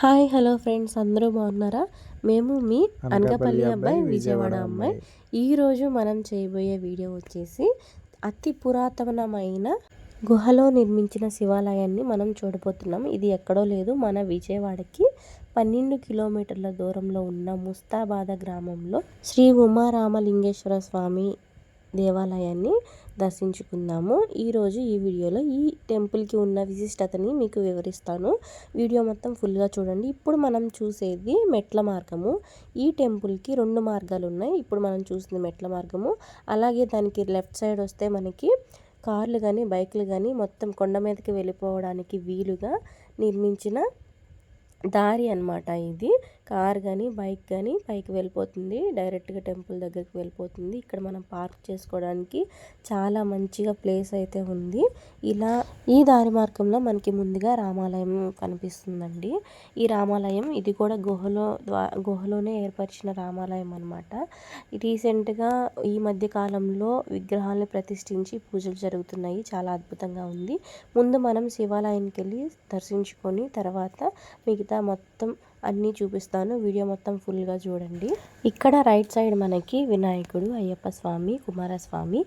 Hi hello friends అందరూ బాగున్నారా? మేము మీ అనకాపల్లి అబ్బాయి విజయవాడ అమ్మాయి. ఈరోజు మనం చేయబోయే వీడియో వచ్చేసి అతి పురాతనమైన గుహలో నిర్మించిన శివాలయాన్ని మనం చూడబోతున్నాం. ఇది ఎక్కడో లేదు మన విజయవాడకి పన్నెండు కిలోమీటర్ల దూరంలో ఉన్న ముస్తాబాద గ్రామంలో శ్రీ ఉమారామలింగేశ్వర స్వామి దేవాలయాన్ని దర్శించుకుందాము. ఈరోజు ఈ వీడియోలో ఈ టెంపుల్కి ఉన్న విశిష్టతని మీకు వివరిస్తాను. వీడియో మొత్తం ఫుల్గా చూడండి. ఇప్పుడు మనం చూసేది మెట్ల మార్గము. ఈ టెంపుల్కి రెండు మార్గాలు ఉన్నాయి. ఇప్పుడు మనం చూసింది మెట్ల మార్గము. అలాగే దానికి లెఫ్ట్ సైడ్ వస్తే మనకి కార్లు కానీ బైక్లు కానీ మొత్తం కొండ మీదకి వెళ్ళిపోవడానికి వీలుగా నిర్మించిన దారి అనమాట ఇది. కార్ కానీ బైక్ కానీ పైకి వెళ్ళిపోతుంది. డైరెక్ట్గా టెంపుల్ దగ్గరికి వెళ్ళిపోతుంది. ఇక్కడ మనం పార్క్ చేసుకోవడానికి చాలా మంచిగా ప్లేస్ అయితే ఉంది. ఇలా ఈ దారి మార్గంలో మనకి ముందుగా రామాలయం కనిపిస్తుందండి. ఈ రామాలయం ఇది కూడా గుహలో గుహలోనే ఏర్పరిచిన రామాలయం అనమాట రీసెంట్గా ఈ మధ్య కాలంలో విగ్రహాలను ప్రతిష్ఠించి పూజలు జరుగుతున్నాయి. చాలా అద్భుతంగా ఉంది. ముందు మనం శివాలయానికి వెళ్ళి దర్శించుకొని తర్వాత మిగతా మొత్తం అన్నీ చూపిస్తాను. వీడియో మొత్తం ఫుల్గా చూడండి. ఇక్కడ రైట్ సైడ్ మనకి వినాయకుడు అయ్యప్ప స్వామి కుమారస్వామి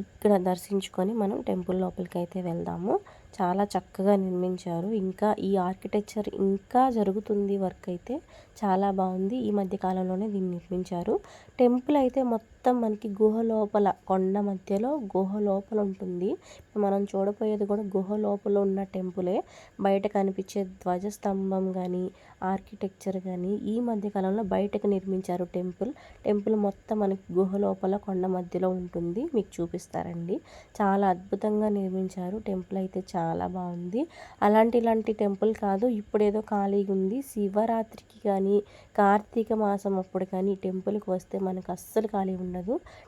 ఇక్కడ దర్శించుకొని మనం టెంపుల్ లోపలికి అయితే వెళ్దాము. చాలా చక్కగా నిర్మించారు. ఇంకా ఈ ఆర్కిటెక్చర్ ఇంకా జరుగుతుంది వర్క్ అయితే. చాలా బాగుంది. ఈ మధ్య కాలంలోనే దీన్ని నిర్మించారు. టెంపుల్ అయితే మొత్తం మొత్తం మనకి గుహ లోపల కొండ మధ్యలో గుహ లోపల ఉంటుంది. మనం చూడపోయేది కూడా గుహ లోపల ఉన్న టెంపులే బయట కనిపించే ధ్వజస్తంభం కానీ ఆర్కిటెక్చర్ కానీ ఈ మధ్య కాలంలో బయటకు నిర్మించారు టెంపుల్. టెంపుల్ మొత్తం మనకి గుహ లోపల కొండ మధ్యలో ఉంటుంది. మీకు చూపిస్తారండి. చాలా అద్భుతంగా నిర్మించారు. టెంపుల్ అయితే చాలా బాగుంది. అలాంటి ఇలాంటి టెంపుల్ కాదు. ఇప్పుడేదో ఖాళీగా ఉంది. శివరాత్రికి కానీ కార్తీక మాసం అప్పుడు కానీ టెంపుల్కి వస్తే మనకు అస్సలు ఖాళీ ఉండదు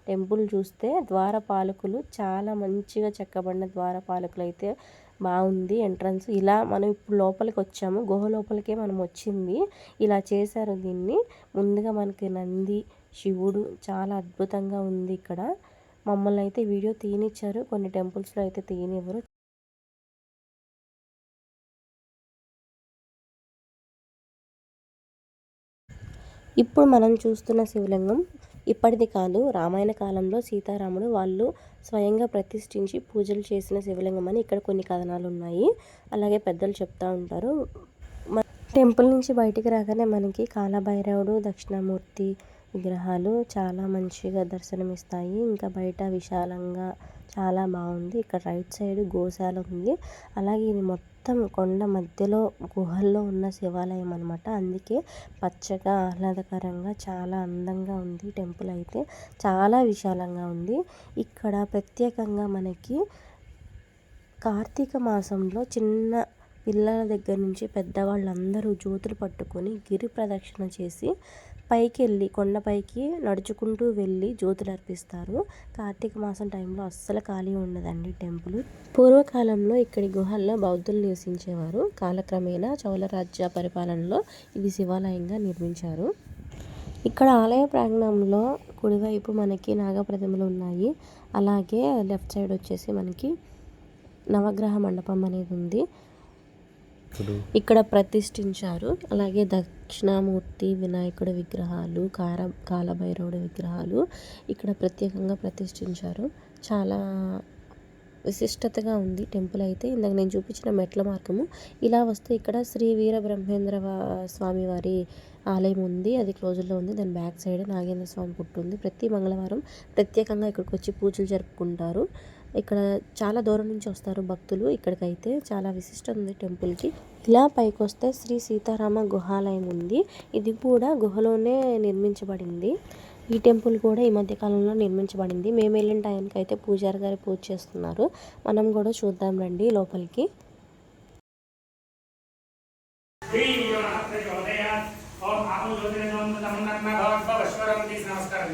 టెంపుల్ చూస్తే ద్వారపాలకులు చాలా మంచిగా చెక్కబడిన ద్వారపాలకులు అయితే బాగుంది ఎంట్రన్స్. ఇలా మనం ఇప్పుడు లోపలికి వచ్చాము. గుహ లోపలికే మనం వచ్చింది. ఇలా చేశారు దీన్ని. ముందుగా మనకి నంది శివుడు చాలా అద్భుతంగా ఉంది ఇక్కడ. మమ్మల్ని అయితే వీడియో తీయనిచ్చారు. కొన్ని టెంపుల్స్లో అయితే తీయనివ్వరు. ఇప్పుడు మనం చూస్తున్న శివలింగం. ఇప్పటిది కాదు రామాయణ కాలంలో సీతారాముడు వాళ్ళు స్వయంగా ప్రతిష్ఠించి పూజలు చేసిన శివలింగం అని ఇక్కడ కొన్ని కథనాలు ఉన్నాయి అలాగే పెద్దలు చెప్తూ ఉంటారు. టెంపుల్ నుంచి బయటికి రాగానే మనకి కాలభైరవుడు దక్షిణామూర్తి విగ్రహాలు చాలా మంచిగా దర్శనమిస్తాయి. ఇంకా బయట విశాలంగా చాలా బాగుంది. ఇక్కడ రైట్ సైడ్ గోశాల ఉంది. అలాగే ఇది మొత్తం మొత్తం కొండ మధ్యలో గుహల్లో ఉన్న శివాలయం అనమాట అందుకే పచ్చగా ఆహ్లాదకరంగా చాలా అందంగా ఉంది టెంపుల్ అయితే. చాలా విశాలంగా ఉంది. ఇక్కడ ప్రత్యేకంగా మనకి కార్తీక మాసంలో చిన్న పిల్లల దగ్గర నుంచి పెద్దవాళ్ళందరూ జ్యోతులు పట్టుకొని గిరి ప్రదక్షిణ చేసి పైకి వెళ్ళి కొండపైకి నడుచుకుంటూ వెళ్ళి జ్యోతులు అర్పిస్తారు. కార్తీక మాసం టైంలో అస్సలు ఖాళీ ఉండదండి టెంపుల్. పూర్వకాలంలో ఇక్కడి గుహల్లో బౌద్ధులు నివసించేవారు. కాలక్రమేణా చౌలరాజ్య పరిపాలనలో ఇది శివాలయంగా నిర్మించారు. ఇక్కడ ఆలయ ప్రాంగణంలో కుడివైపు మనకి నాగప్రతిమలు ఉన్నాయి. అలాగే లెఫ్ట్ సైడ్ వచ్చేసి మనకి నవగ్రహ మండపం అనేది ఉంది. ఇక్కడ ప్రతిష్ఠించారు. అలాగే దక్షిణామూర్తి వినాయకుడి విగ్రహాలు కార కాలభైరవుడి విగ్రహాలు ఇక్కడ ప్రత్యేకంగా ప్రతిష్ఠించారు. చాలా విశిష్టతగా ఉంది టెంపుల్ అయితే. ఇందాక నేను చూపించిన మెట్ల మార్గము. ఇలా వస్తే ఇక్కడ శ్రీ వీర బ్రహ్మేంద్ర స్వామి వారి ఆలయం ఉంది. అది క్లోజ్లో ఉంది. దాని బ్యాక్ సైడ్ నాగేంద్ర స్వామి పుట్టు ఉంది ప్రతి మంగళవారం ప్రత్యేకంగా ఇక్కడికి వచ్చి పూజలు జరుపుకుంటారు. ఇక్కడ చాలా దూరం నుంచి వస్తారు భక్తులు ఇక్కడికైతే. చాలా విశిష్టత ఉంది టెంపుల్కి. ఇలా పైకి వస్తే శ్రీ సీతారామ గుహాలయం ఉంది. ఇది కూడా గుహలోనే నిర్మించబడింది. ఈ టెంపుల్ కూడా ఈ మధ్య కాలంలో నిర్మించబడింది. మేము వెళ్ళిన టైంకి అయితే పూజారి గారు పూజ చేస్తున్నారు. మనం కూడా చూద్దాం రండి లోపలికి. నమస్కారం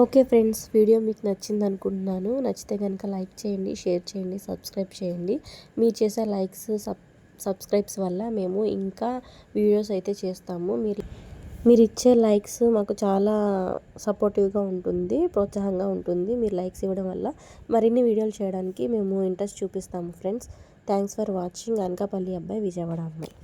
ఓకే ఫ్రెండ్స్ వీడియో మీకు నచ్చింది అనుకుంటున్నాను. నచ్చితే కనుక లైక్ చేయండి షేర్ చేయండి సబ్స్క్రైబ్ చేయండి. మీరు చేసే లైక్స్ సబ్ సబ్స్క్రైబ్స్ వల్ల మేము ఇంకా వీడియోస్ అయితే చేస్తాము. మీరు మీరు ఇచ్చే లైక్స్ మాకు చాలా సపోర్టివ్గా ఉంటుంది ప్రోత్సాహంగా ఉంటుంది. మీరు లైక్స్ ఇవ్వడం వల్ల మరిన్ని వీడియోలు చేయడానికి మేము ఇంట్రెస్ట్ చూపిస్తాము friends. Thanks for watching Anakapalli అబ్బాయి విజయవాడ అమ్మాయి